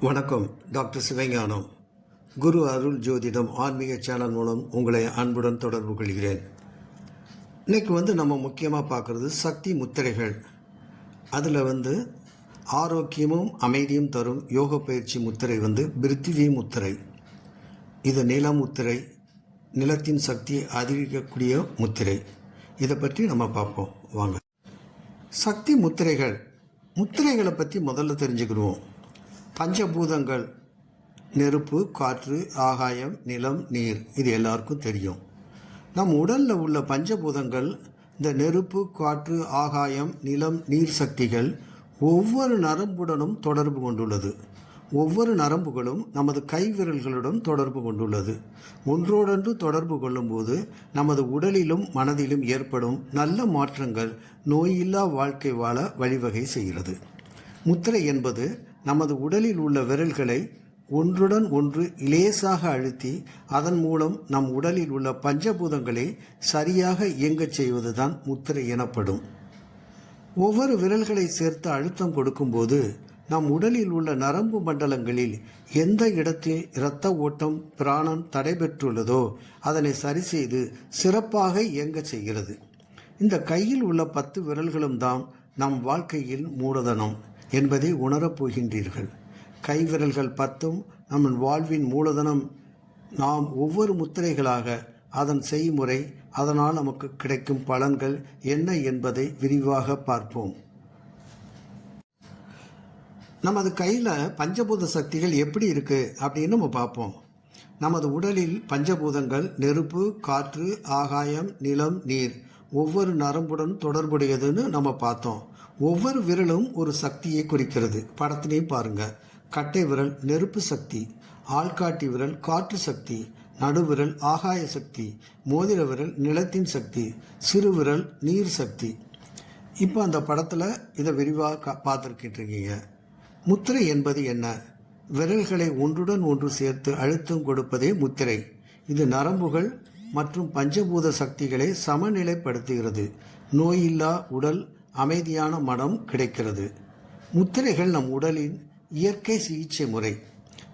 வணக்கம் டாக்டர் சிவஞானம். குரு அருள் ஜோதிடம் ஆன்மீக சேனல் மூலம் உங்களை அன்புடன் தொடர்பு கொள்கிறேன். இன்றைக்கு வந்து நம்ம முக்கியமாக பார்க்குறது சக்தி முத்திரைகள். அதில் வந்து ஆரோக்கியமும் அமைதியும் தரும் யோக பயிற்சி முத்திரை வந்து பிருத்திவி முத்திரை. இது நில முத்திரை நிலத்தின் சக்தியை அதிகரிக்கக்கூடிய முத்திரை. இதை பற்றி நம்ம பார்ப்போம். வாங்க. சக்தி முத்திரைகள். முத்திரைகளை பற்றி முதல்ல தெரிஞ்சுக்கிடுவோம். பஞ்சபூதங்கள் நெருப்பு காற்று ஆகாயம் நிலம் நீர் இது எல்லாருக்கும் தெரியும். நம் உடலில் உள்ள பஞ்சபூதங்கள் இந்த நெருப்பு காற்று ஆகாயம் நிலம் நீர் சக்திகள் ஒவ்வொரு நரம்புடனும் தொடர்பு கொண்டுள்ளது. ஒவ்வொரு நரம்புகளும் நமது கைவிரல்களுடன் தொடர்பு கொண்டுள்ளது. ஒன்றோடொன்று தொடர்பு கொள்ளும்போது நமது உடலிலும் மனதிலும் ஏற்படும் நல்ல மாற்றங்கள் நோயில்லா வாழ்க்கை வாழ வழிவகை செய்கிறது. முத்திரை என்பது நமது உடலில் உள்ள விரல்களை ஒன்றுடன் ஒன்று இலேசாக அழுத்தி அதன் மூலம் நம் உடலில் உள்ள பஞ்சபூதங்களை சரியாக இயங்கச் செய்வதுதான் முத்திரை எனப்படும். ஒவ்வொரு விரல்களை சேர்த்து அழுத்தம் கொடுக்கும்போது நம் உடலில் உள்ள நரம்பு மண்டலங்களில் எந்த இடத்தில் இரத்த ஓட்டம் பிராணம் தடைபெற்றுள்ளதோ அதனை சரி செய்து சிறப்பாக இயங்கச் செய்கிறது. இந்த கையில் உள்ள பத்து விரல்களும் தான் நம் வாழ்க்கையில் மூலதனம். என்பதை உணரப் போகின்றீர்கள். கைவிரல்கள் பத்தும் நம் வாழ்வின் மூலதனம். நாம் ஒவ்வொரு முத்திரைகளாக அதன் செய்முறை அதனால் நமக்கு கிடைக்கும் பலன்கள் என்ன என்பதை விரிவாக பார்ப்போம். நமது கையில் பஞ்சபூத சக்திகள் எப்படி இருக்கு அப்படின்னு நம்ம பார்ப்போம். நமது உடலில் பஞ்சபூதங்கள் நெருப்பு காற்று ஆகாயம் நிலம் நீர் ஒவ்வொரு நரம்புடன் தொடர்புடையதுன்னு நம்ம பார்த்தோம். ஒவ்வொரு விரலும் ஒரு சக்தியை குறிக்கிறது. படத்திலே பாருங்க. கட்டை விரல் நெருப்பு சக்தி ஆள்காட்டி விரல் காற்று சக்தி நடுவிரல் ஆகாய சக்தி மோதிர விரல் நிலத்தின் சக்தி சிறு விரல் நீர் சக்தி. இப்போ அந்த படத்தில் இதை விரிவாக பார்த்துருக்கிட்டு இருக்கீங்க முத்திரை என்பது என்ன? விரல்களை ஒன்றுடன் ஒன்று சேர்த்து அழுத்தம் கொடுப்பதே முத்திரை. இது நரம்புகள் மற்றும் பஞ்சபூத சக்திகளை சமநிலைப்படுத்துகிறது. நோயில்லா உடல் அமைதியான மனம் கிடைக்கிறது. முத்திரைகள் நம் உடலின் இயற்கை சிகிச்சை முறை.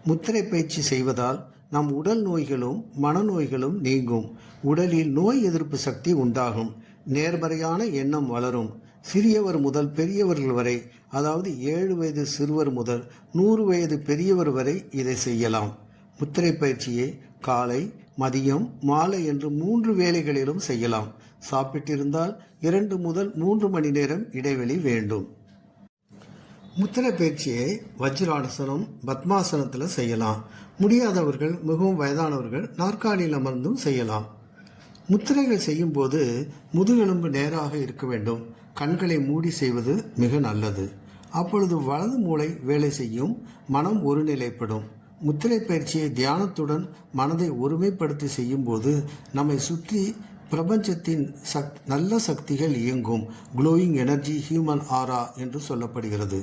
முத்திரை பயிற்சி செய்வதால் நம் உடல் நோய்களும் மனநோய்களும் நீங்கும். உடலில் நோய் எதிர்ப்பு சக்தி உண்டாகும். நேர்மறையான எண்ணம் வளரும். சிறியவர் முதல் பெரியவர்கள் வரை அதாவது ஏழு வயது சிறுவர் முதல் நூறு வயது பெரியவர் வரை இதை செய்யலாம். முத்திரை பயிற்சியை காலை மதியம் மாலை என்று மூன்று வேளைகளிலும் செய்யலாம். சாப்பிட்டிருந்தால் இரண்டு முதல் மூன்று மணி நேரம் இடைவெளி வேண்டும். முத்திரை பயிற்சியை வஜ்ராசனம் பத்மாசனத்தில் செய்யலாம். முடியாதவர்கள் மிகவும் வயதானவர்கள் நாற்காலியில் அமர்ந்தும் செய்யலாம். முத்திரைகள் செய்யும்போது முதுகெலும்பு நேராக இருக்க வேண்டும். கண்களை மூடி செய்வது மிக நல்லது. அப்பொழுது வலது மூளை வேலை செய்யும் மனம் ஒருநிலைப்படும். முத்திரை பயிற்சியை தியானத்துடன் மனதை ஒருமைப்படுத்தி செய்யும்போது நம்மை சுற்றி பிரபஞ்சத்தின் சக் நல்ல சக்திகள் இயங்கும் க்ளோயிங் எனர்ஜி ஹியூமன் ஆரா என்று சொல்லப்படுகிறது.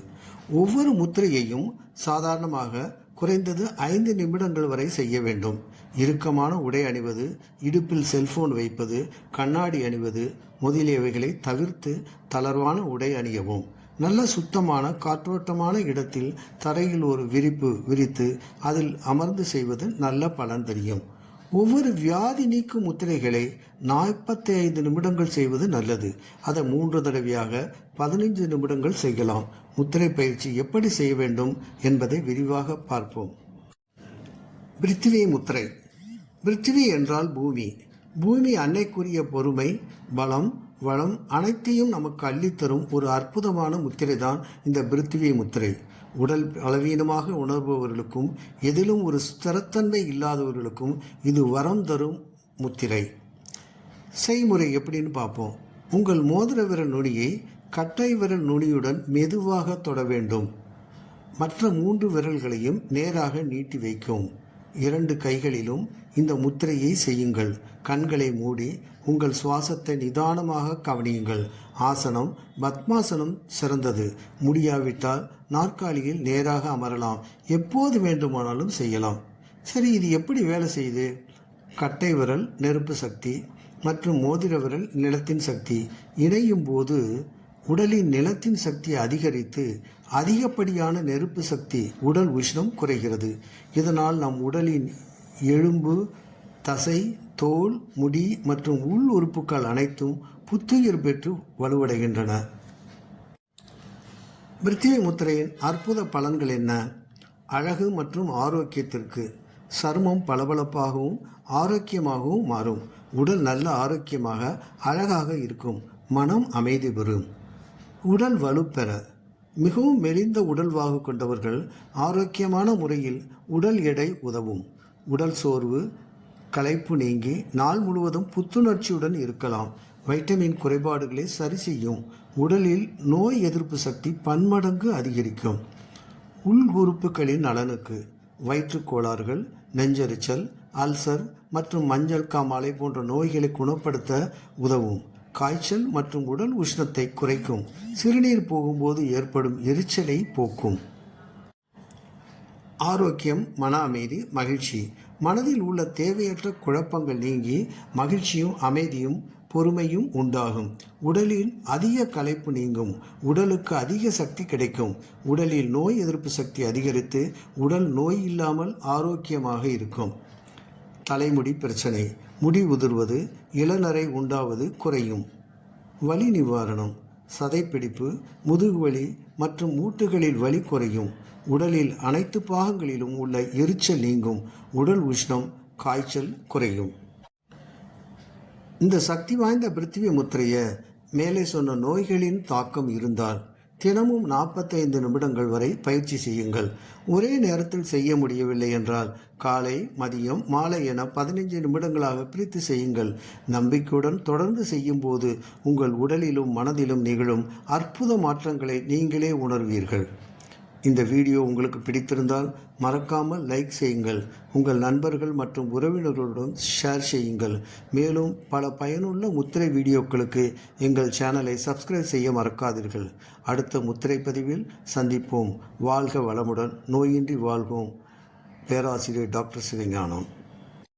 ஒவ்வொரு முத்திரையையும் சாதாரணமாக குறைந்தது ஐந்து நிமிடங்கள் வரை செய்ய வேண்டும். இறுக்கமான உடை அணிவது இடுப்பில் செல்போன் வைப்பது கண்ணாடி அணிவது முதலியவைகளை தவிர்த்து தளர்வான உடை அணியவும். நல்ல சுத்தமான காற்றோட்டமான இடத்தில் தரையில் ஒரு விரிப்பு விரித்து அதில் அமர்ந்து செய்வது நல்ல பலன் தெரியும் ஒவ்வொரு வியாதி நீக்கும் முத்திரைகளை நாற்பத்தி ஐந்து நிமிடங்கள் செய்வது நல்லது. அதை மூன்று தடவையாக பதினைந்து நிமிடங்கள் செய்யலாம். முத்திரை பயிற்சி எப்படி செய்ய வேண்டும் என்பதை விரிவாக பார்ப்போம். பிருத்திவி முத்திரை. பிருத்திவி என்றால் பூமி. பூமி அன்னைக்குரிய பொறுமை பலம் வளம் அனைத்தையும் நமக்கு அள்ளித்தரும் ஒரு அற்புதமான முத்திரை தான் இந்த பிருத்திவி முத்திரை. உடல் பலவீனமாக உணர்பவர்களுக்கும் எதிலும் ஒரு ஸ்திரத்தன்மை இல்லாதவர்களுக்கும் இது வரம் தரும் முத்திரை. செய்முறை எப்படின்னு பார்ப்போம். உங்கள் மோதிர விரல் நுனியை கட்டை விரல் நுனியுடன் மெதுவாக தொட வேண்டும். மற்ற மூன்று விரல்களையும் நேராக நீட்டி வைக்கும். இரண்டு கைகளிலும் இந்த முத்திரையை செய்யுங்கள். கண்களை மூடி உங்கள் சுவாசத்தை நிதானமாக கவனியுங்கள். ஆசனம் பத்மாசனம் சிறந்தது. முடியாவிட்டால் நாற்காலியில் நேராக அமரலாம். எப்போது வேண்டுமானாலும் செய்யலாம். சரி இது எப்படி வேலை செய்யுது? கட்டை விரல் நெருப்பு சக்தி மற்றும் மோதிர விரல் நிலத்தின் சக்தி. இணையும் போது உடலின் நிலத்தின் சக்தியை அதிகரித்து அதிகப்படியான நெருப்பு சக்தி உடல் உஷ்ணம் குறைகிறது. இதனால் நம் உடலின் எலும்பு தசை தோல் முடி மற்றும் உள் உறுப்புகள் அனைத்தும் புத்துயிர் பெற்று வலுவடைகின்றன. பிருத்திவி முத்திரையின் அற்புத பலன்கள் என்ன? அழகு மற்றும் ஆரோக்கியத்திற்கு சருமம் பளபளப்பாகவும் ஆரோக்கியமாகவும் மாறும். உடல் நல்ல ஆரோக்கியமாக அழகாக இருக்கும். மனம் அமைதி பெறும். உடல் வலுப்பெற மிகவும் மெலிந்த உடல்வாகு கொண்டவர்கள் ஆரோக்கியமான முறையில் உடல் எடை உதவும். உடல் சோர்வு களைப்பு நீங்கி நாள் முழுவதும் புத்துணர்ச்சியுடன் இருக்கலாம். வைட்டமின் குறைபாடுகளை சரி செய்யும். உடலில் நோய் எதிர்ப்பு சக்தி பன்மடங்கு அதிகரிக்கும். உள் உறுப்புகளின் நலனுக்கு வயிற்றுக் கோளாறுகள் நெஞ்செரிச்சல் அல்சர் மற்றும் மஞ்சள் காமாலை போன்ற நோய்களை குணப்படுத்த உதவும். காய்ச்சல் மற்றும் உடல் உஷ்ணத்தை குறைக்கும். சிறுநீர் போகும்போது ஏற்படும் எரிச்சலை போக்கும். ஆரோக்கியம் மன அமைதி மகிழ்ச்சி. மனதில் உள்ள தேவையற்ற குழப்பங்கள் நீங்கி மகிழ்ச்சியும் அமைதியும் பொறுமையும் உண்டாகும். உடலில் அதிக களைப்பு நீங்கும். உடலுக்கு அதிக சக்தி கிடைக்கும். உடலில் நோய் எதிர்ப்பு சக்தி அதிகரித்து உடல் நோய் இல்லாமல் ஆரோக்கியமாக இருக்கும். தலைமுடி பிரச்சனை. முடி உதிர்வது இளநரை உண்டாவது குறையும். வலி நிவாரணம். சதைப்பிடிப்பு முதுகுவலி மற்றும் மூட்டுகளில் வலி குறையும். உடலில் அனைத்து பாகங்களிலும் உள்ள எரிச்சல் நீங்கும். உடல் உஷ்ணம் காய்ச்சல் குறையும். இந்த சக்தி வாய்ந்த பிருத்திவி முத்திரையை மேலே சொன்ன நோய்களின் தாக்கம் இருந்தால் தினமும் நாற்பத்தைந்து நிமிடங்கள் வரை பயிற்சி செய்யுங்கள். ஒரே நேரத்தில் செய்ய முடியவில்லை என்றால் காலை மதியம் மாலை என பதினைஞ்சு நிமிடங்களாக பிரித்து செய்யுங்கள். நம்பிக்கையுடன் தொடர்ந்து செய்யும்போது உங்கள் உடலிலும் மனதிலும் நிகழும் அற்புத மாற்றங்களை நீங்களே உணர்வீர்கள். இந்த வீடியோ உங்களுக்கு பிடித்திருந்தால் மறக்காமல் லைக் செய்யுங்கள். உங்கள் நண்பர்கள் மற்றும் உறவினர்களுடன் ஷேர் செய்யுங்கள். மேலும் பல பயனுள்ள முத்திரை வீடியோக்களுக்கு எங்கள் சேனலை சப்ஸ்கிரைப் செய்ய மறக்காதீர்கள். அடுத்த முத்திரை பதிவில் சந்திப்போம். வாழ்க வளமுடன். நோயின்றி வாழ்வோம். பேராசிரியர் டாக்டர் சிவஞானம்.